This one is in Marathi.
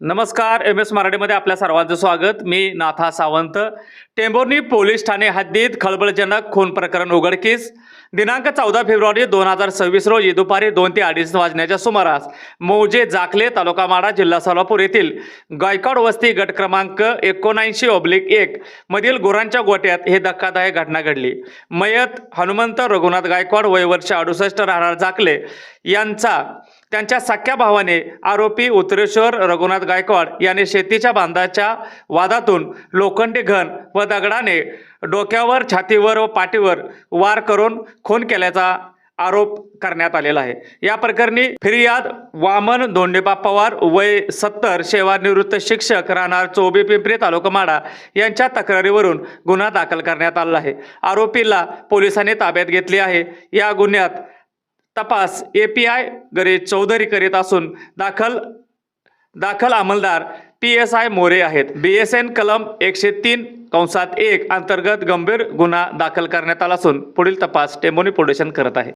नमस्कार एम एस मराठीमध्ये आपल्या सर्वांचं स्वागत. मी नाथा सावंत. टेंभोर्नी पोलीस ठाणे हद्दीत खळबळजनक खून प्रकरण उघडकीस. दिनांक चौदा फेब्रुवारी दोन हजार सव्वीस रोजी दुपारी दोन ते अडीच वाजण्याच्या सुमारास मौजे जाखले तालुका माडा जिल्हा सोलापूर येथील गायकवाड वस्ती गट क्रमांक एकोणऐंशी ओब्लिक एक मधील गुरांच्या गोट्यात हे धक्कादायक घटना घडली. मयत हनुमंत रघुनाथ गायकवाड वय वर्ष अडुसष्ट राहणार जाखले. यांचा त्यांच्या सख्या भावाने आरोपी उतरेश्वर रघुनाथ गायकवाड याने शेतीच्या बांधाच्या वादातून लोखंडी घन व दगडाने डोक्यावर छातीवर व पाठीवर वार करून खून केल्याचा आरोप करण्यात आलेला आहे. या प्रकरणी फिर्याद वामन धोंडेबा पवार वय सत्तर सेवानिवृत्त शिक्षक राहणार चोबी पिंपरी तालुका माडा यांच्या तक्रारीवरून गुन्हा दाखल करण्यात आला आहे. आरोपीला पोलिसांनी ताब्यात घेतले आहे. या गुन्ह्यात तपास A P I Ganesh Chaudhari करीत असून दाखल दाखल अंमलदार पी एस आय मोरे आहेत. बी एस एन कलम एकशे तीन कंसात एक अंतर्गत गंभीर गुन्हा दाखल करण्यात आला असून पुढील तपास टेंबोनी पोलिसांनी करत आहे.